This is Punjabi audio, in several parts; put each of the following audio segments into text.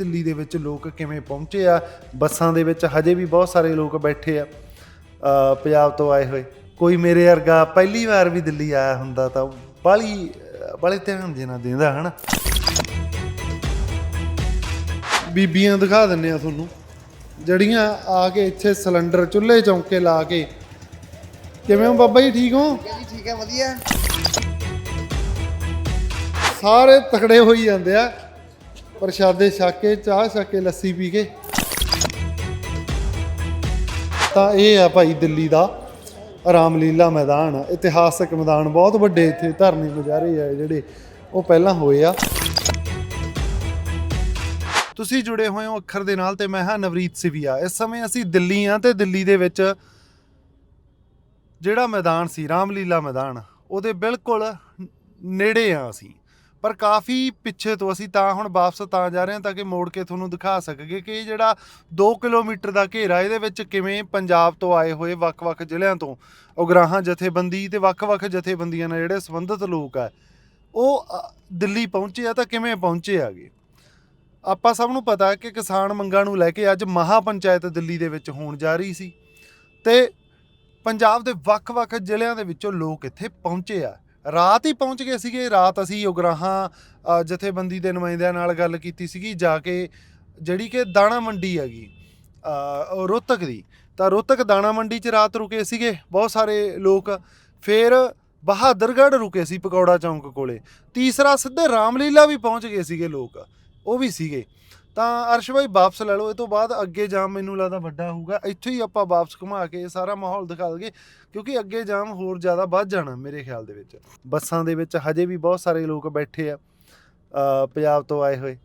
ਦਿੱਲੀ ਦੇ ਵਿੱਚ ਲੋਕ ਕਿਵੇਂ ਪਹੁੰਚੇ ਆ? ਬੱਸਾਂ ਦੇ ਵਿੱਚ ਹਜੇ ਵੀ ਬਹੁਤ ਸਾਰੇ ਲੋਕ ਬੈਠੇ ਆ ਪੰਜਾਬ ਤੋਂ ਆਏ ਹੋਏ। ਕੋਈ ਮੇਰੇ ਵਰਗਾ ਪਹਿਲੀ ਵਾਰ ਵੀ ਦਿੱਲੀ ਆਇਆ ਹੁੰਦਾ ਤਾਂ ਬਾਲੀ ਬਾਲੇ ਧਿਆਨ ਦੇਣਾ ਦਿੰਦਾ ਹਨਾ? ਬੀਬੀਆਂ ਦਿਖਾ ਦਿੰਨੇ ਆ ਤੁਹਾਨੂੰ। ਜੜੀਆਂ ਆ ਕੇ ਇੱਥੇ ਸਿਲੰਡਰ ਚੁੱਲ੍ਹੇ ਚੌਂਕੇ ਲਾ ਕੇ। ਕਿਵੇਂ ਹੋ ਬਾਬਾ ਜੀ ਠੀਕ ਹੋ? ਜੀ ਠੀਕ ਹੈ ਵਧੀਆ। ਸਾਰੇ ਤਕੜੇ ਹੋਈ ਜਾਂਦੇ ਆ। ਪ੍ਰਸ਼ਾਦੇ ਛਕ ਕੇ, ਚਾਹ ਛਕ ਕੇ, ਲੱਸੀ ਪੀ ਕੇ। ਤਾਂ ਇਹ ਆ ਭਾਈ ਦਿੱਲੀ ਦਾ ਰਾਮਲੀਲਾ ਮੈਦਾਨ, ਇਤਿਹਾਸਕ ਮੈਦਾਨ, ਬਹੁਤ ਵੱਡੇ ਇੱਥੇ ਧਰਨੇ ਗੁਜ਼ਾਰੇ ਆ ਜਿਹੜੇ ਉਹ ਪਹਿਲਾਂ ਹੋਏ ਆ। ਤੁਸੀਂ ਜੁੜੇ ਹੋਏ ਹੋ ਅੱਖਰ ਦੇ ਨਾਲ ਤੇ ਮੈਂ ਹਾਂ ਨਵਰੀਤ ਸਿਵੀਆ। ਇਸ ਸਮੇਂ ਅਸੀਂ ਦਿੱਲੀ ਆ ਤੇ ਦਿੱਲੀ ਦੇ ਵਿੱਚ ਜਿਹੜਾ ਮੈਦਾਨ ਸੀ, ਰਾਮਲੀਲਾ ਮੈਦਾਨ, ਉਹਦੇ ਬਿਲਕੁਲ ਨੇੜੇ ਆ ਅਸੀਂ। ਪਰ ਕਾਫੀ ਪਿੱਛੇ ਤੋਂ ਅਸੀਂ ਤਾਂ ਹੁਣ ਵਾਪਸ ਤਾਂ ਜਾ ਰਹੇ ਹਾਂ ਤਾਂ ਕਿ ਮੋੜ ਕੇ ਤੁਹਾਨੂੰ ਦਿਖਾ ਸਕੀਏ ਕਿ ਇਹ ਜਿਹੜਾ 2 ਕਿਲੋਮੀਟਰ ਦਾ ਘੇਰਾ ਇਹਦੇ ਵਿੱਚ ਕਿਵੇਂ ਪੰਜਾਬ ਤੋਂ ਆਏ ਹੋਏ ਵੱਖ-ਵੱਖ ਜ਼ਿਲ੍ਹਿਆਂ ਤੋਂ ਉਗਰਾਹਾਂ ਜਥੇਬੰਦੀ ਤੇ ਵੱਖ-ਵੱਖ ਜਥੇਬੰਦੀਆਂ ਨਾਲ ਜਿਹੜੇ ਸੰਬੰਧਿਤ ਲੋਕ ਆ, ਉਹ ਦਿੱਲੀ ਪਹੁੰਚੇ ਆ ਤਾਂ ਕਿਵੇਂ ਪਹੁੰਚੇ ਆਗੇ ਆਪਾਂ ਸਭ ਨੂੰ ਪਤਾ ਕਿ ਕਿਸਾਨ ਮੰਗਾਂ ਨੂੰ ਲੈ ਕੇ ਅੱਜ ਮਹਾ ਪੰਚਾਇਤ ਦਿੱਲੀ ਦੇ ਵਿੱਚ ਹੋਣ ਜਾ ਰਹੀ ਸੀ ਤੇ ਪੰਜਾਬ ਦੇ ਵੱਖ-ਵੱਖ ਜ਼ਿਲ੍ਹਿਆਂ ਦੇ ਵਿੱਚੋਂ ਲੋਕ ਇੱਥੇ ਪਹੁੰਚੇ ਆ। ਰਾਤ ਹੀ ਪਹੁੰਚ ਗਏ ਸੀਗੇ ਰਾਤ ਅਸੀਂ ਉਗਰਾਹਾਂ ਜਥੇਬੰਦੀ ਦੇ ਨੁਮਾਇੰਦਿਆਂ ਨਾਲ ਗੱਲ ਕੀਤੀ ਸੀਗੀ ਜਾ ਕੇ ਜਿਹੜੀ ਕਿ ਦਾਣਾ ਮੰਡੀ ਹੈਗੀ ਅ, ਰੋਹਤਕ ਦੀ। ਤਾਂ ਰੋਹਤਕ ਦਾਣਾ ਮੰਡੀ 'ਚ ਰਾਤ ਰੁਕੇ ਸੀਗੇ ਬਹੁਤ ਸਾਰੇ ਲੋਕ। ਫਿਰ ਬਹਾਦਰਗੜ੍ਹ ਰੁਕੇ ਸੀ ਪਕੌੜਾ ਚੌਂਕ ਕੋਲੇ। ਤੀਸਰਾ ਸਿੱਧੇ ਰਾਮਲੀਲਾ ਵੀ ਪਹੁੰਚ ਗਏ ਸੀਗੇ ਲੋਕ ਉਹ ਵੀ ਸੀਗੇ। ਤਾਂ ਅਰਸ਼ ਬਾਈ ਵਾਪਸ ਲੈ ਲਓ, ਇਹ ਤੋਂ ਬਾਅਦ ਅੱਗੇ ਜਾਮ ਮੈਨੂੰ ਲੱਗਦਾ ਵੱਡਾ ਹੋਊਗਾ। ਇੱਥੇ ਹੀ ਆਪਾਂ ਵਾਪਸ ਘੁਮਾ ਕੇ ਸਾਰਾ ਮਾਹੌਲ ਦਿਖਾ ਦਗੇ ਕਿਉਂਕਿ ਅੱਗੇ ਜਾਮ ਹੋਰ ਜ਼ਿਆਦਾ ਵੱਧ ਜਾਣਾ ਮੇਰੇ ਖਿਆਲ ਦੇ ਵਿੱਚ। ਬੱਸਾਂ ਦੇ ਵਿੱਚ ਹਜੇ ਵੀ ਬਹੁਤ ਸਾਰੇ ਲੋਕ ਬੈਠੇ ਆ ਪੰਜਾਬ ਤੋਂ ਆਏ ਹੋਏ।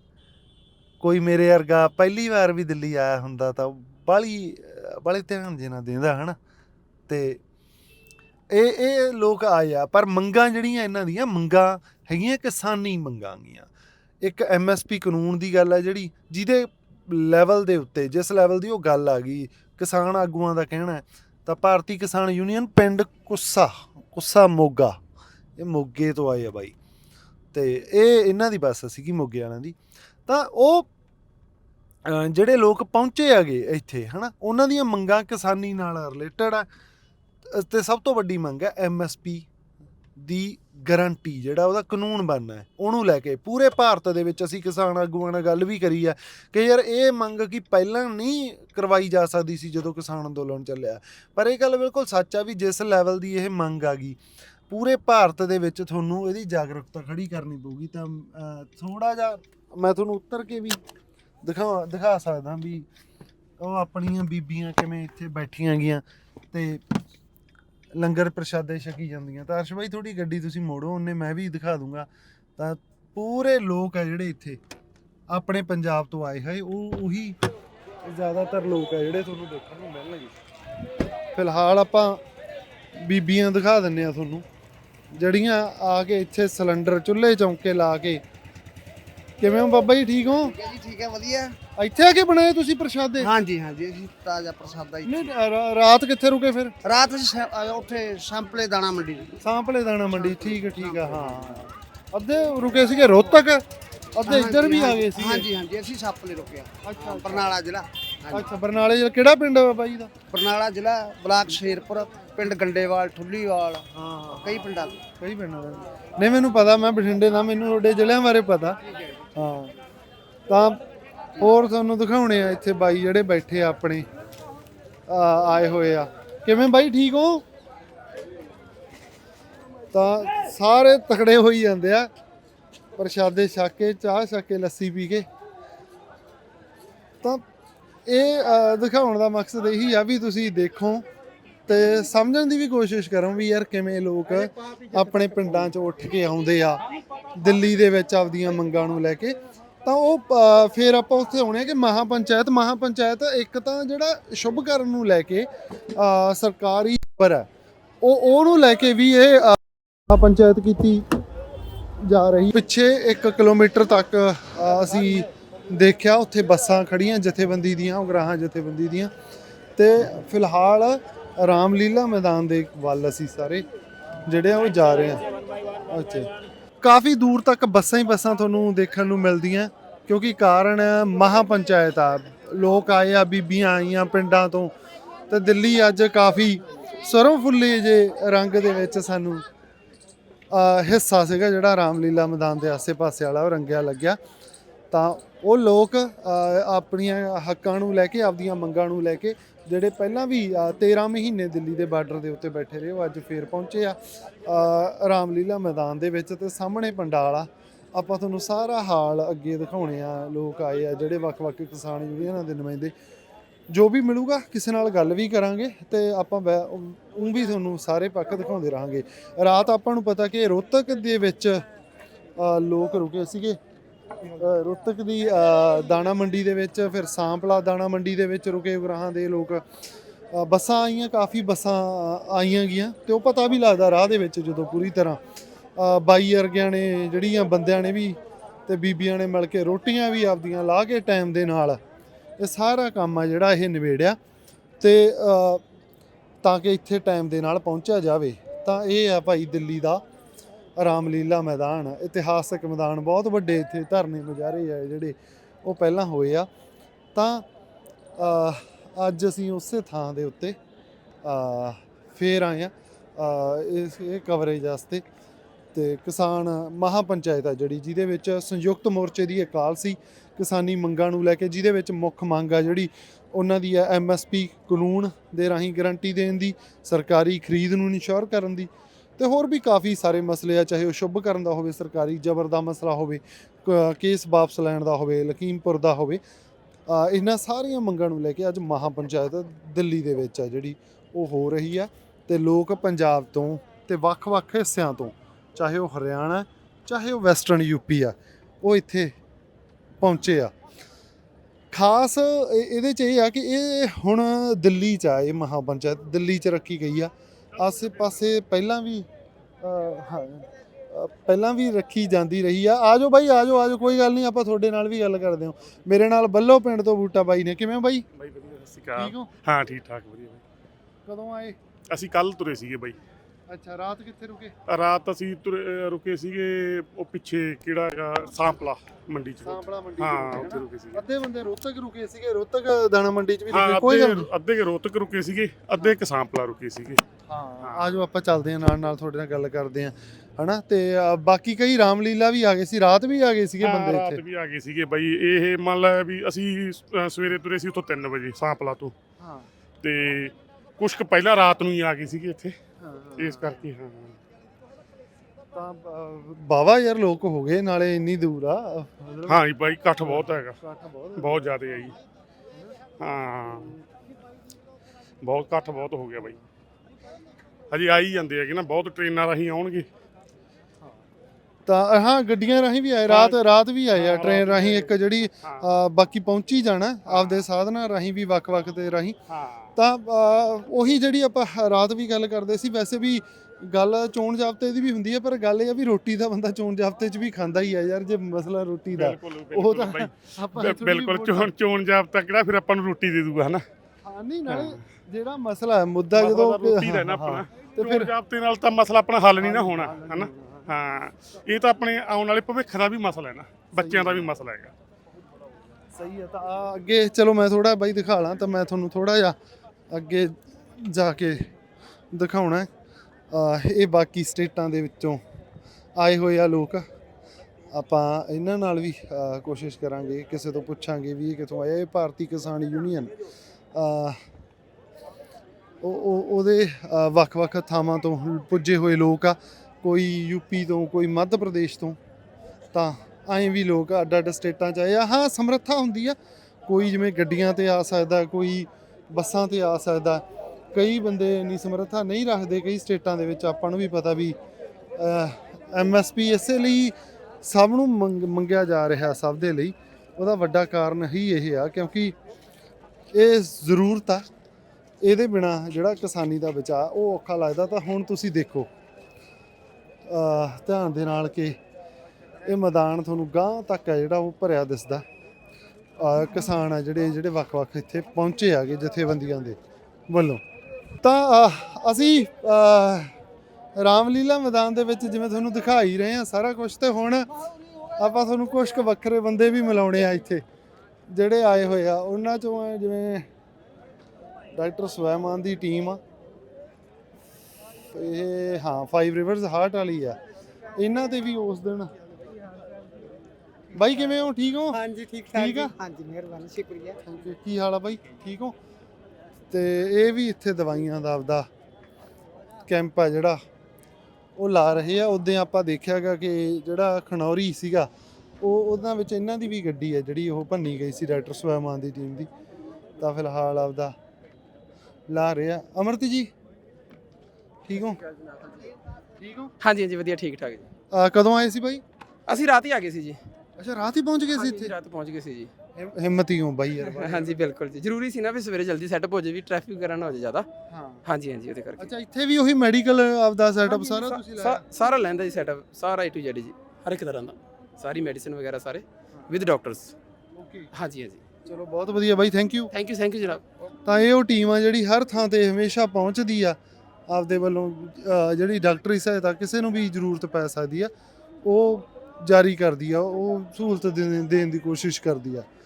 ਕੋਈ ਮੇਰੇ ਵਰਗਾ ਪਹਿਲੀ ਵਾਰ ਵੀ ਦਿੱਲੀ ਆਇਆ ਹੁੰਦਾ ਤਾਂ ਬਾਲੀ, ਬਾਲੇ ਧਿਆਨ ਦੇਣਾ ਦਿੰਦਾ, ਹਨਾ? ਤੇ ਇਹ ਇਹ ਲੋਕ ਆਏ ਆ, ਪਰ ਮੰਗਾਂ ਜਿਹੜੀਆਂ ਇਹਨਾਂ ਦੀਆਂ, ਮੰਗਾਂ ਹੈਗੀਆਂ ਕਿਸਾਨੀ ਮੰਗਾਂ ਗੀਆਂ। ਇੱਕ ਐਮਐਸਪੀ ਕਾਨੂੰਨ ਦੀ ਗੱਲ ਹੈ ਜਿਹੜੀ ਜਿਹਦੇ ਲੈਵਲ ਦੇ ਉੱਤੇ ਜਿਸ ਲੈਵਲ ਦੀ ਉਹ ਗੱਲ ਆ ਗਈ ਕਿਸਾਨ ਆਗੂਆਂ ਦਾ ਕਹਿਣਾ ਤਾਂ ਭਾਰਤੀ ਕਿਸਾਨ ਯੂਨੀਅਨ ਪਿੰਡ ਕੁੱਸਾ ਕੁੱਸਾ ਮੋਗਾ ਇਹ ਮੋਗੇ ਤੋਂ ਆਏ ਆ ਬਾਈ। ਤੇ ਇਹ ਇਹਨਾਂ ਦੀ ਬੱਸ ਸੀਗੀ ਮੋਗੇ ਵਾਲਿਆਂ ਦੀ। ਤਾਂ ਉਹ ਜਿਹੜੇ ਲੋਕ ਪਹੁੰਚੇ ਹੈਗੇ ਇੱਥੇ ਹਨਾ ਉਹਨਾਂ ਦੀਆਂ ਮੰਗਾਂ ਕਿਸਾਨੀ ਨਾਲ ਰਿਲੇਟਡ ਆ ਅਹ, ਤੇ ਸਭ ਤੋਂ ਵੱਡੀ ਮੰਗ ਹੈ ਐਮਐਸਪੀ ਦੀ ਗਾਰੰਟੀ ਜਿਹੜਾ ਉਹਦਾ ਕਾਨੂੰਨ ਬਣਨਾ ਹੈ, ਉਹਨੂੰ ਲੈ ਕੇ ਪੂਰੇ ਭਾਰਤ ਦੇ ਵਿੱਚ ਅਸੀਂ ਕਿਸਾਨ ਆਗੂਆਂ ਨਾਲ ਗੱਲ ਵੀ ਕਰੀ ਆ ਕਿ ਯਾਰ ਇਹ ਮੰਗ ਕਿ ਪਹਿਲਾਂ ਨਹੀਂ ਕਰਵਾਈ ਜਾ ਸਕਦੀ ਸੀ ਜਦੋਂ ਕਿਸਾਨ ਅੰਦੋਲਨ ਚੱਲਿਆ। ਪਰ ਇਹ ਗੱਲ ਬਿਲਕੁਲ ਸੱਚ ਆ ਵੀ ਜਿਸ ਲੈਵਲ ਦੀ ਇਹ ਮੰਗ ਆ ਗਈ, ਪੂਰੇ ਭਾਰਤ ਦੇ ਵਿੱਚ ਤੁਹਾਨੂੰ ਇਹਦੀ ਜਾਗਰੂਕਤਾ ਖੜੀ ਕਰਨੀ ਪਊਗੀ। ਤਾਂ ਥੋੜਾ ਜਿਹਾ ਮੈਂ ਤੁਹਾਨੂੰ ਉੱਤਰ ਕੇ ਵੀ ਦਿਖਾ ਦਿਖਾ ਸਕਦਾ ਵੀ ਉਹ ਆਪਣੀਆਂ ਬੀਬੀਆਂ ਕਿਵੇਂ ਇੱਥੇ ਬੈਠੀਆਂ ਗੀਆਂ ਤੇ ਲੰਗਰ ਪ੍ਰਸ਼ਾਦੇ ਛਕੀ ਜਾਂਦੀਆਂ। ਤਾਂ ਅਰਸ਼ ਬਾਈ ਥੋੜੀ ਗੱਡੀ ਤੁਸੀਂ ਮੋੜੋ, ਉਹਨੇ ਮੈਂ ਵੀ ਦਿਖਾ ਦੂੰਗਾ। ਤਾਂ ਪੂਰੇ ਲੋਕ ਆ ਜਿਹੜੇ ਇੱਥੇ, ਆਪਣੇ ਪੰਜਾਬ ਤੋਂ ਆਏ ਹੋਏ, ਉਹ ਉਹੀ ਜ਼ਿਆਦਾਤਰ ਲੋਕ ਆ ਜਿਹੜੇ ਤੁਹਾਨੂੰ ਦੇਖਣ ਨੂੰ ਮਿਲਣਗੇ। ਫਿਲਹਾਲ ਆਪਾਂ ਬੀਬੀਆਂ ਦਿਖਾ ਦਿੰਨੇ ਆ ਤੁਹਾਨੂੰ। ਜਿਹੜੀਆਂ ਆ ਕੇ ਇੱਥੇ ਸਿਲੰਡਰ ਚੁੱਲ੍ਹੇ ਚੌਂਕੇ ਲਾ ਕੇ ਕਿਵੇਂ ਹੋ ਬਾਬਾ ਜੀ ਠੀਕ ਹੋ? ਜੀ ਠੀਕ ਹੈ ਵਧੀਆ। ਇੱਥੇ ਆ ਕੇ ਬਣਾਏ ਤੁਸੀਂ ਪ੍ਰਸ਼ਾਦੇ? ਹਾਂਜੀ ਹਾਂਜੀ ਅਸੀਂ ਤਾਜ਼ਾ ਪ੍ਰਸਾਦਾ ਹੀ ਨਹੀਂ ਰਾ- ਰਾਤ ਕਿੱਥੇ ਰੁਕੇ ਫਿਰ? ਰਾਤ ਅਸੀਂ ਸੈ- ਅਹ ਉੱਥੇ ਸੰਪਲੇ ਦਾਣਾ ਮੰਡੀ ਸਾਂਪਲੇ ਦਾਣਾ ਮੰਡੀ ਠੀਕ ਹੈ ਠੀਕ ਹੈ ਹਾਂ। ਅੱਧੇ ਰੁਕੇ ਸੀਗੇ ਰੋਹਤਕ ਅੱਧੇ ਇੱਧਰ ਵੀ ਆ ਗਏ ਸੀ ਹਾਂਜੀ ਹਾਂਜੀ ਅਸੀਂ ਸੰਪਲੇ ਰੁਕਿਆ ਅੱਛਾ ਬਰਨਾਲਾ ਜ਼ਿਲ੍ਹਾ ਹਾਂਜੀ। ਅੱਛਾ ਬਰਨਾਲੇ ਜ਼ਿਲ੍ਹਾ ਕਿਹੜਾ ਪਿੰਡ ਹੈ ਬਾਬਾ ਜੀ ਦਾ? ਬਰਨਾਲਾ ਜ਼ਿਲ੍ਹਾ ਬਲਾਕ ਸ਼ੇਰਪੁਰ ਪਿੰਡ ਗੰਡੇਵਾਲ ਠੁੱਲੀਵਾਲ ਹਾਂ। ਕਈ ਪਿੰਡਾਂ ਦੇ। ਕਈ ਪਿੰਡ ਦਾ। ਨਹੀਂ ਮੈਨੂੰ ਪਤਾ ਮੈਂ ਬਠਿੰਡੇ ਦਾ ਮੈਨੂੰ ਤੁਹਾਡੇ ਜ਼ਿਲ੍ਹਿਆਂ ਬਾਰੇ ਪਤਾ। ਹਾਂ। ਤਾਂ ਹੋਰ ਤੁਹਾਨੂੰ ਦਿਖਾਉਣੇ ਆ ਇੱਥੇ ਬਾਈ ਜਿਹੜੇ ਬੈਠੇ ਆ ਆਪਣੇ। ਆਏ ਹੋਏ ਆ। ਕਿਵੇਂ ਬਾਈ, ਠੀਕ ਹੋ? ਤਾਂ ਸਾਰੇ ਤਕੜੇ ਹੋਈ ਜਾਂਦੇ ਆ। ਪ੍ਰਸ਼ਾਦੇ ਛੱਕ ਕੇ ਚਾਹ ਛੱਕ ਕੇ ਲੱਸੀ ਪੀ ਕੇ। ਤਾਂ ਇਹ ਦਿਖਾਉਣ ਦਾ ਮਕਸਦ ਇਹੀ ਆ ਵੀ ਤੁਸੀਂ ਦੇਖੋ ਤੇ ਸਮਝਣ ਦੀ ਵੀ ਕੋਸ਼ਿਸ਼ ਕਰੋ ਵੀ ਯਾਰ ਕਿਵੇਂ ਲੋਕ ਆਪਣੇ ਪਿੰਡਾਂ 'ਚ ਉੱਠ ਕੇ ਆਉਂਦੇ ਆ ਦਿੱਲੀ ਦੇ ਵਿੱਚ ਆਪਦੀਆਂ ਮੰਗਾਂ ਨੂੰ ਲੈ ਕੇ। ਤਾਂ ਉਹ ਫਿਰ ਆਪਾਂ ਉੱਥੇ ਆਉਣੇ ਆ ਕਿ ਮਹਾ ਪੰਚਾਇਤ ਮਹਾ ਪੰਚਾਇਤ ਇੱਕ ਤਾਂ ਜਿਹੜਾ ਸ਼ੁਭ ਕਰਨ ਨੂੰ ਲੈ ਕੇ ਸਰਕਾਰੀ ਪਰ ਹੈ। ਉਹ ਉਹਨੂੰ ਲੈ ਕੇ ਵੀ ਇਹ ਅ, ਮਹਾ ਪੰਚਾਇਤ ਕੀਤੀ ਜਾ ਰਹੀ। ਪਿੱਛੇ 1 ਕਿਲੋਮੀਟਰ ਤੱਕ ਅਸੀਂ ਦੇਖਿਆ ਉੱਥੇ ਬੱਸਾਂ ਖੜੀਆਂ ਜਥੇਬੰਦੀ ਦੀਆਂ ਉਗਰਾਹਾਂ ਜਥੇਬੰਦੀ ਦੀਆਂ। ਤੇ ਫਿਲਹਾਲ ਰਾਮਲੀਲਾ ਮੈਦਾਨ ਦੇ ਵੱਲ ਅਸੀਂ ਸਾਰੇ ਜਿਹੜੇ ਆ ਉਹ ਜਾ ਰਹੇ ਆ। ਅੱਛਾ। ਕਾਫੀ ਦੂਰ ਤੱਕ ਬੱਸਾਂ ਹੀ ਬੱਸਾਂ ਤੁਹਾਨੂੰ ਦੇਖਣ ਨੂੰ ਮਿਲਦੀਆਂ, ਕਿਉਂਕਿ ਕਾਰਨ ਮਹਾ ਪੰਚਾਇਤ ਆ। ਲੋਕ ਆਏ ਆ, ਬੀਬੀਆਂ ਆਈਆਂ ਪਿੰਡਾਂ ਤੋਂ। ਤੇ ਦਿੱਲੀ ਅੱਜ ਕਾਫੀ ਸਰੋਂ ਫੁੱਲੇ ਜੇ ਰੰਗ ਦੇ ਵਿੱਚ ਸਾਨੂੰ ਹਿੱਸਾ ਸੀਗਾ ਜਿਹੜਾ ਰਾਮਲੀਲਾ ਮੈਦਾਨ ਦੇ ਆਸੇ-ਪਾਸੇ ਵਾਲਾ ਉਹ ਰੰਗਿਆ ਲੱਗਿਆ। ਤਾਂ ਉਹ ਲੋਕ ਆਪਣੀਆਂ ਹੱਕਾਂ ਨੂੰ ਲੈ ਕੇ ਆਪਦੀਆਂ ਮੰਗਾਂ ਨੂੰ ਲੈ ਕੇ ਜਿਹੜੇ ਪਹਿਲਾਂ ਵੀ ਅ, 13 ਮਹੀਨੇ ਦਿੱਲੀ ਦੇ ਬਾਰਡਰ ਦੇ ਉੱਤੇ ਬੈਠੇ ਰਹੇ ਉਹ ਅੱਜ ਫੇਰ ਪਹੁੰਚੇ ਆ ਰਾਮਲੀਲਾ ਮੈਦਾਨ ਦੇ ਵਿੱਚ ਤੇ ਸਾਹਮਣੇ ਪੰਡਾਲ। ਆ ਆਪਾਂ ਤੁਹਾਨੂੰ ਸਾਰਾ ਹਾਲ ਅੱਗੇ ਦਿਖਾਉਣੇ ਆ ਲੋਕ ਆਏ ਆ ਜਿਹੜੇ ਵੱਖ-ਵੱਖ ਕਿਸਾਨ ਯੂਨੀਅਨਾਂ ਦੇ ਨੁਮਾਇੰਦੇ। ਜੋ ਵੀ ਮਿਲੂਗਾ ਕਿਸੇ ਨਾਲ ਗੱਲ ਵੀ ਕਰਾਂਗੇ ਤੇ ਆਪਾਂ ਉਹ ਵੀ ਤੁਹਾਨੂੰ ਸਾਰੇ ਪੱਖ ਦਿਖਾਉਂਦੇ ਰਹਾਂਗੇ। ਰਾਤ ਆਪਾਂ ਨੂੰ ਪਤਾ ਕਿ ਰੋਹਤਕ ਦੇ ਵਿੱਚ ਲੋਕ ਰੁਕੇ ਸੀਗੇ। ਅ, ਦੀ ਦਾਣਾ ਮੰਡੀ ਦੇ ਵਿੱਚ ਫਿਰ ਸਾਂਪਲਾ ਦਾਣਾ ਮੰਡੀ ਦੇ ਵਿੱਚ ਰੁਕੇ ਗ੍ਰਾਹਾਂ ਦੇ ਲੋਕ। ਬੱਸਾਂ ਆਈਆਂ ਕਾਫੀ ਬੱਸਾਂ ਆਈਆਂ ਗਈਆਂ ਤੇ ਉਹ ਪਤਾ ਵੀ ਲੱਗਦਾ ਰਾਹ ਦੇ ਵਿੱਚ ਜਦੋਂ ਪੂਰੀ ਤਰ੍ਹਾਂ। ਬਾਈ ਵਰਗਿਆਂ ਨੇ ਜਿਹੜੀਆਂ ਬੰਦਿਆਂ ਨੇ ਵੀ ਤੇ ਬੀਬੀਆਂ ਨੇ ਮਿਲ ਕੇ ਰੋਟੀਆਂ ਵੀ ਆਪਦੀਆਂ ਲਾ ਕੇ ਟਾਈਮ ਦੇ ਨਾਲ ਇਹ ਸਾਰਾ ਕੰਮ ਆ ਜਿਹੜਾ ਇਹ ਨਿਬੇੜਿਆ ਤੇ ਤਾਂ ਕਿ ਇੱਥੇ ਟਾਈਮ ਦੇ ਨਾਲ ਪਹੁੰਚਿਆ ਜਾਵੇ। ਤਾਂ ਇਹ ਆ ਭਾਈ ਦਿੱਲੀ ਦਾ ਰਾਮਲੀਲਾ ਮੈਦਾਨ, ਇਤਿਹਾਸਕ ਮੈਦਾਨ, ਬਹੁਤ ਵੱਡੇ ਇੱਥੇ ਧਰਨੇ ਮੁਜ਼ਾਹਰੇ ਆ ਜਿਹੜੇ ਉਹ ਪਹਿਲਾਂ ਹੋਏ ਆ। ਤਾਂ ਅੱਜ ਅਸੀਂ ਉਸੇ ਥਾਂ ਦੇ ਉੱਤੇ ਫੇਰ ਆਏ ਆ ਇਸ, ਇਹ ਕਵਰੇਜ ਵਾਸਤੇ। ਤੇ ਕਿਸਾਨ ਮਹਾ ਪੰਚਾਇਤ ਆ ਜਿਹੜੀ, ਜਿਹਦੇ ਵਿੱਚ ਸੰਯੁਕਤ ਮੋਰਚੇ ਦੀ ਅਕਾਲ ਸੀ, ਕਿਸਾਨੀ ਮੰਗਾਂ ਨੂੰ ਲੈ ਕੇ, ਜਿਹਦੇ ਵਿੱਚ ਮੁੱਖ ਮੰਗ ਆ ਜਿਹੜੀ, ਉਹਨਾਂ ਦੀ ਹੈ ਐਮਐਸਪੀ ਕਾਨੂੰਨ ਦੇ ਰਾਹੀਂ ਗਾਰੰਟੀ ਦੇਣ ਦੀ, ਸਰਕਾਰੀ ਖਰੀਦ ਨੂੰ ਇਨਸ਼ੋਰ ਕਰਨ ਦੀ। ਤੇ ਹੋਰ ਵੀ ਕਾਫੀ ਸਾਰੇ ਮਸਲੇ ਆ, ਚਾਹੇ ਉਹ ਸ਼ੁਭ ਕਰਨ ਦਾ ਹੋਵੇ, ਸਰਕਾਰੀ ਜ਼ਬਰ ਦਾ ਮਸਲਾ ਹੋਵੇ, ਕ- ਕੇਸ ਵਾਪਸ ਲੈਣ ਦਾ ਹੋਵੇ ਲਖੀਮਪੁਰ ਦਾ ਹੋਵੇ। ਇਹਨਾਂ ਸਾਰੀਆਂ ਮੰਗਾਂ ਨੂੰ ਲੈ ਕੇ ਅੱਜ ਮਹਾ ਪੰਚਾਇਤ ਦਿੱਲੀ ਦੇ ਵਿੱਚ ਆ, ਜਿਹੜੀ ਉਹ ਹੋ ਰਹੀ ਆ ਤੇ ਲੋਕ ਪੰਜਾਬ ਤੋਂ ਤੇ ਵੱਖ-ਵੱਖ ਹਿੱਸਿਆਂ ਤੋਂ, ਚਾਹੇ ਉਹ ਹਰਿਆਣਾ, ਚਾਹੇ ਉਹ ਵੈਸਟਰਨ ਯੂਪੀ ਆ, ਉਹ ਇੱਥੇ ਪਹੁੰਚੇ ਆ। ਖਾਸ ਇਹਦੇ ਚ ਇਹ ਆ ਕਿ ਇਹ ਹੁਣ ਦਿੱਲੀ ਚ ਆ, ਇਹ ਮਹਾ ਪੰਚਾਇਤ ਦਿੱਲੀ ਚ ਰੱਖੀ ਗਈ ਆ। ਆਸੇ ਪਾਸੇ ਪਹਿਲਾਂ ਵੀ ਪਹਿਲਾਂ ਵੀ ਰੱਖੀ ਜਾਂਦੀ ਰਹੀ ਆ। ਆਜੋ ਬਾਈ ਆਜੋ ਆਜੋ ਕੋਈ ਗੱਲ ਨਹੀਂ ਆਪਾਂ ਤੁਹਾਡੇ ਨਾਲ ਵੀ ਗੱਲ ਕਰਦੇ ਹਾਂ। ਮੇਰੇ ਨਾਲ ਬੱਲੋ ਪਿੰਡ ਤੋਂ ਬੂਟਾ ਬਾਈ ਨੇ। ਕਿਵੇਂ ਬਾਈ? ਬਾਈ ਵਧੀਆ ਸਤਿ ਸ਼੍ਰੀ ਅਕਾਲ। ਠੀਕ ਹੋ? ਹਾਂ ਠੀਕ ਠਾਕ ਵਧੀਆ ਬਾਈ। ਕਦੋਂ ਆਏ? ਅਸੀਂ ਕੱਲ ਤੁਰੇ ਸੀਗੇ ਬਾਈ। ਅੱਛਾ ਰਾਤ ਕਿੱਥੇ ਰੁਕੇ? ਰਾਤ ਅਸੀਂ ਤੁਰੇ ਅਹ ਰੁਕੇ ਸੀਗੇ ਉਹ ਪਿੱਛੇ ਕਿਹੜਾ ਹੈਗਾ ਸਾਂਪਲਾ ਮੰਡੀ ਚ। ਸਾਂਪਲਾ ਮੰਡੀ ਹਾਂ ਉੱਥੇ। ਰੁਕੇ ਸੀਗੇ। ਅੱਧੇ ਬੰਦੇ ਰੋਹਤਕ ਰੁਕੇ ਸੀਗੇ ਰੋਹਤਕ ਦਾਣਾ ਮੰਡੀ ਚ ਵੀ ਹਾਂ ਰੁਕੇ ਕੋਈ ਗੱਲ ਅੱਧੇ ਨਹੀਂ। ਅੱਧੇ ਕੁ ਰੋਹਤਕ ਰੁਕੇ ਸੀਗੇ ਅੱਧੇ ਕ ਸਾਂਪਲਾ ਰੁਕੇ ਸੀਗੇ। ਹਾਂ। ਆਜੋ ਆਪਾਂ ਚੱਲਦੇ ਹਾਂ ਨਾਲ ਨਾਲ ਤੁਹਾਡੇ ਨਾਲ ਗੱਲ ਕਰਦੇ ਹਾਂ ਹਨਾ? ਤੇ ਅ, ਬਾਕੀ ਕਈ ਰਾਮਲੀਲਾ ਵੀ ਆ ਗਏ ਸੀ ਰਾਤ ਵੀ ਆ ਗਏ ਸੀਗੇ ਹਾਂ, ਬੰਦੇ ਰਾਤ ਇੱਥੇ? ਵੀ ਆ ਗਏ ਸੀਗੇ ਬਾਈ। ਇਹ ਮੰਨ ਲੈ ਵੀ ਅਸੀਂ ਸਵੇਰੇ ਤੁਰੇ ਸੀ ਉੱਥੋਂ 3 ਵਜੇ ਸਾਂਪਲਾ ਤੋਂ। ਹਾਂ। ਤੇ ਕੁਛ ਕੁ ਪਹਿਲਾਂ ਰਾਤ ਨੂੰ ਹੀ ਆ ਗਏ ਸੀਗੇ ਇੱਥੇ। ਹਾਂ ਇਸ ਕਰਕੇ ਹਾਂ ਤਾਂ ਬਾਵਾ ਯਾਰ ਲੋਕ ਹੋ ਗਏ ਨਾਲੇ ਇੰਨੀ ਦੂਰ ਆ। ਮਤਲਬ ਹਾਂ ਜੀ ਬਾਈ ਇਕੱਠ ਬਹੁਤ ਹੈਗਾ। ਇਕੱਠ ਬਹੁਤ ਬਹੁਤ ਜ਼ਿਆਦਾ ਹੈ ਜੀ। ਹਾਂ। ਬਹੁਤ ਇਕੱਠ ਬਹੁਤ ਹੋ ਗਿਆ ਬਾਈ। ਹਜੇ ਆਈ ਜਾਂਦੇ ਹੈਗੇ ਨਾ ਬਹੁਤ ਟ੍ਰੇਨਾਂ ਰਾਹੀਂ ਆਉਣਗੇ। ਤਾਂ ਹਾਂ ਗੱਡੀਆਂ ਰਾਹੀਂ ਵੀ ਆਏ ਰਾਤ ਰਾਤ ਵੀ ਆਏ ਆ ਟ੍ਰੇਨ ਰਾਹੀਂ। ਇੱਕ ਜਿਹੜੀ ਅ, ਬਾਕੀ ਪਹੁੰਚੀ ਜਾਣਾ ਆਪਦੇ ਸਾਧਨਾਂ ਰਾਹੀਂ ਵੀ ਵੱਖ-ਵੱਖ ਦੇ ਰਾਹੀਂ। ਹਾਂ। ਤਾਂ ਅ, ਉਹੀ ਜਿਹੜੀ ਆਪਾਂ ਰਾਤ ਵੀ ਗੱਲ ਕਰਦੇ ਸੀ ਵੈਸੇ ਵੀ ਗੱਲ ਚੋਣ ਜਾਬਤੇ ਦੀ ਵੀ ਹੁੰਦੀ ਹੈ ਪਰ ਗੱਲ ਇਹ ਆ ਵੀ ਰੋਟੀ ਦਾ ਬੰਦਾ ਚੋਣ ਜਾਬਤੇ 'ਚ ਵੀ ਖਾਂਦਾ ਹੀ ਆ ਯਾਰ ਜੇ ਮਸਲਾ ਰੋਟੀ ਦਾ। ਬਿਲਕੁਲ ਉਹ ਬਿਲਕੁਲ ਤਾਂ ਬਾਈ। ਆਪਾਂ ਬਿ- ਥੋੜ੍ਹੀ ਬਿਲਕੁਲ ਚੋਣ ਚੋਣ ਜਾਬਤਾ ਕਿਹੜਾ ਫਿਰ ਆਪਾਂ ਨੂੰ ਰੋਟੀ ਦੇ ਦੂਗਾ ਹਨਾ? ਹਾਂ ਨਹੀਂ ਨਾਲੇ ਹਾਂ। ਜਿਹੜਾ ਮਸਲਾ ਹੈ ਮੁੱਦਾ ਮਸਲਾ ਜਦੋਂ ਤਾਂ ਰੋਟੀ ਦਾ ਨਾ ਹਾਂ, ਆਪਣਾ। ਤੇ ਤੇ ਫਿਰ- ਫਿਰ ਜਾਬਤੇ ਨਾਲ ਤਾਂ ਮਸਲਾ ਆਪਣਾ ਹੱਲ ਨਹੀਂ ਨਾ ਹੋਣਾ ਹਨਾ? ਹਾਂ ਇਹ ਤਾਂ ਆਪਣੇ ਆਉਣ ਵਾਲੇ ਭਵਿੱਖ ਦਾ ਵੀ ਮਸਲਾ ਹੈ ਨਾ ਬੱਚਿਆਂ ਦਾ ਵੀ ਮਸਲਾ ਹੈਗਾ। ਸਹੀ ਹੈ ਤਾਂ ਆ ਅੱਗੇ ਚਲੋ ਮੈਂ ਥੋੜਾ ਬਾਈ ਦਿਖਾ ਲਾਂ ਤਾਂ ਮੈਂ ਤੁਹਾਨੂੰ ਥੋੜਾ ਜਿਹਾ ਅੱਗੇ ਜਾ ਕੇ ਦਿਖਾਉਣਾ ਹੈ। ਆ, ਇਹ ਬਾਕੀ ਸਟੇਟਾਂ ਦੇ ਵਿੱਚੋਂ ਆਏ ਹੋਏ ਆ ਲੋਕ। ਆਪਾਂ ਇਹਨਾਂ ਨਾਲ ਵੀ ਕੋਸ਼ਿਸ਼ ਕਰਾਂਗੇ ਕਿਸੇ ਤੋਂ ਪੁੱਛਾਂਗੇ ਵੀ ਇਹ ਕਿੱਥੋਂ ਆਇਆ ਇਹ ਭਾਰਤੀ ਕਿਸਾਨ ਯੂਨੀਅਨ ਉਹਦੇ ਵੱਖ-ਵੱਖ ਥਾਵਾਂ ਤੋਂ ਪੁੱਜੇ ਹੋਏ ਲੋਕ ਆ। ਕੋਈ ਯੂਪੀ ਤੋਂ, ਕੋਈ ਮੱਧ ਪ੍ਰਦੇਸ਼ ਤੋਂ। ਤਾਂ ਐਂ ਵੀ ਲੋਕ ਅੱਡ ਅੱਡ ਸਟੇਟਾਂ 'ਚ ਆਏ ਆ। ਹਾਂ, ਸਮਰੱਥਾ ਹੁੰਦੀ ਆ। ਕੋਈ ਜਿਵੇਂ ਗੱਡੀਆਂ ਤੇ ਆ ਸਕਦਾ, ਕੋਈ ਬੱਸਾਂ ਤੇ ਆ ਸਕਦਾ। ਕਈ ਬੰਦੇ ਇੰਨੀ ਸਮਰੱਥਾ ਨਹੀਂ ਰੱਖਦੇ, ਕਈ ਸਟੇਟਾਂ ਦੇ ਵਿੱਚ ਆਪਾਂ ਨੂੰ ਵੀ ਪਤਾ ਵੀ ਐਮਐਸਪੀ ਇਸੇ ਲਈ ਸਭ ਨੂੰ ਮੰਗ- ਮੰਗਿਆ ਜਾ ਰਿਹਾ ਸਭ ਦੇ ਲਈ। ਉਹਦਾ ਵੱਡਾ ਕਾਰਨ ਹੀ ਇਹ ਆ, ਕਿਉਂਕਿ ਇਹ ਜ਼ਰੂਰਤ ਆ ਇਹਦੇ ਬਿਨਾ ਜਿਹੜਾ ਕਿਸਾਨੀ ਦਾ ਬਚਾਅ ਉਹ ਔਖਾ ਲੱਗਦਾ ਤਾਂ ਹੁਣ ਤੁਸੀਂ ਦੇਖੋ। ਧਿਆਨ ਦੇ ਨਾਲ ਕਿ ਇਹ ਮੈਦਾਨ ਤੁਹਾਨੂੰ ਗਾਂ ਤੱਕ ਹੈ ਜਿਹੜਾ ਉਹ ਭਰਿਆ ਦਿਸਦਾ। ਕਿਸਾਨ ਆ ਜਿਹੜੇ ਜਿਹੜੇ ਵੱਖ-ਵੱਖ ਇੱਥੇ ਪਹੁੰਚੇ ਆਗੇ ਜਥੇਬੰਦੀਆਂ ਦੇ ਵੱਲੋਂ। ਤਾਂ ਅਸੀਂ ਰਾਮਲੀਲਾ ਮੈਦਾਨ ਦੇ ਵਿੱਚ ਜਿਵੇਂ ਤੁਹਾਨੂੰ ਦਿਖਾ ਹੀ ਰਹੇ ਆ ਸਾਰਾ ਕੁਝ ਤੇ ਹੁਣ ਆਪਾਂ ਤੁਹਾਨੂੰ ਕੁਝ ਕੁ ਵੱਖਰੇ ਬੰਦੇ ਵੀ ਮਿਲਾਉਣੇ ਆ ਇੱਥੇ। ਜਿਹੜੇ ਆਏ ਹੋਏ ਆ ਉਹਨਾਂ ਚੋਂ ਜਿਵੇਂ ਡਾਕਟਰ ਸਵੈਮਾਨ ਦੀ ਟੀਮ ਆ। ਇਹ ਹਾਂ 5 ਰਿਵਰਸ ਹਾਰਟ ਵਾਲੀ ਆ। ਇਹਨਾਂ ਤੇ ਵੀ ਉਸ ਦਿਨ ਬਾਈ ਕਿਵੇਂ ਹੋ? ਠੀਕ ਹੋ? ਹਾਂਜੀ ਠੀਕ ਠੀਕ ਆ? ਹਾਂਜੀ ਮਿਹਰਬਾਨੀ ਸ਼ੁਕਰੀਆ। ਓਕੇ ਕੀ ਹਾਲ ਆ ਬਾਈ? ਠੀਕ ਹੋ? ਤੇ ਇਹ ਵੀ ਇੱਥੇ ਦਵਾਈਆਂ ਦਾ ਆਪਦਾ ਕੈਂਪ ਆ ਜਿਹੜਾ। ਉਹ ਲਾ ਰਹੇ ਆ। ਉਦੋਂ ਆਪਾਂ ਦੇਖਿਆਗਾ ਕਿ ਜਿਹੜਾ ਖਨੌਰੀ ਸੀਗਾ ਉਹ ਉਹਨਾਂ ਵਿੱਚ ਇਹਨਾਂ ਦੀ ਵੀ ਗੱਡੀ ਹੈ ਜਿਹੜੀ ਉਹ ਭੰਨੀ ਗਈ ਸੀ ਡਾਕਟਰ ਸੁਵੈਮਾਨ ਦੀ ਟੀਮ ਦੀ। ਤਾਂ ਫਿਲਹਾਲ ਆਪਦਾ ਲਾ ਰਹੇ ਅਮਰਤ ਜੀ ਠੀਕ ਹੋ? ਠੀਕ ਹੋ? ਹਾਂਜੀ ਹਾਂਜੀ ਵਧੀਆ ਠੀਕ ਠਾਕ ਜੀ। ਆ ਕਦੋਂ ਆਏ ਸੀ ਬਾਈ? ਅਸੀਂ ਰਾਤ ਹੀ ਆ ਗਏ ਸੀ ਜੀ। ਅੱਛਾ ਰਾਤ ਹੀ ਪਹੁੰਚ ਗਏ ਸੀ ਹਾਂਜੀ, ਇੱਥੇ ਰਾਤ ਪਹੁੰਚ ਗਏ ਸੀ ਜੀ। ਹਿੰਮ- ਹਿੰਮਤ ਹੀ ਹੋ ਬਾਈ ਯਾਰ ਹਾਂਜੀ ਬਿਲਕੁਲ ਜੀ। ਜ਼ਰੂਰੀ ਸੀ ਨਾ ਵੀ ਸਵੇਰੇ ਜਲਦੀ ਸੈਟਅਪ ਹੋ ਜਾਏ ਵੀ ਟ੍ਰੈਫਿਕ ਵਗੈਰਾ ਨਾ ਹੋ ਜਾਏ ਜ਼ਿਆਦਾ। ਹਾਂ। ਹਾਂਜੀ ਹਾਂਜੀ ਉਹਦੇ ਕਰਕੇ। ਅੱਛਾ ਇੱਥੇ ਵੀ ਉਹੀ ਮੈਡੀਕਲ ਆਪਦਾ ਸੈਟਅਪ ਸਾਰਾ ਸਾ- ਤੁਸੀਂ ਸਾ- ਲਾਇਆ ਸਾਰਾ ਲੈਂਦਾ ਜੀ ਸੈਟਅਪ ਸਾਰਾ ਏ ਟੂ ਜ਼ੈਡ ਜੀ ਹਰ ਇੱਕ ਤਰ੍ਹਾਂ ਦਾ। ਸਾਰੀ ਮੈਡੀਸਿਨ ਵਗੈਰਾ ਸਾਰੇ ਵਿਦ ਡਾਕਟਰਸ ਓਕੇ ਹਾਂਜੀ ਹਾਂਜੀ। ਚਲੋ ਬਹੁਤ ਵਧੀਆ ਬਾਈ thank you thank you thank you ਜਨਾਬ। ਤਾਂ ਇਹ ਉਹ ਟੀਮ ਆ ਜਿਹੜੀ ਹਰ ਥਾਂ ਤੇ ਹਮੇਸ਼ਾ ਪਹੁੰਚਦੀ ਆ ਆਪਦੇ ਵੱਲੋਂ ਜਿਹੜੀ ਡਾਕਟਰੀ ਸਹਾਇਤਾ ਕਿਸੇ ਨੂੰ ਵੀ ਜ਼ਰੂਰਤ ਪੈ ਸਕਦੀ ਆ ਉਹ ਜਾਰੀ ਕਰਦੀ ਆ ਉਹ ਸਹੂਲਤ ਦੇਣ ਦੇਣ ਦੀ ਕੋਸ਼ਿਸ਼ ਕਰਦੀ ਆ।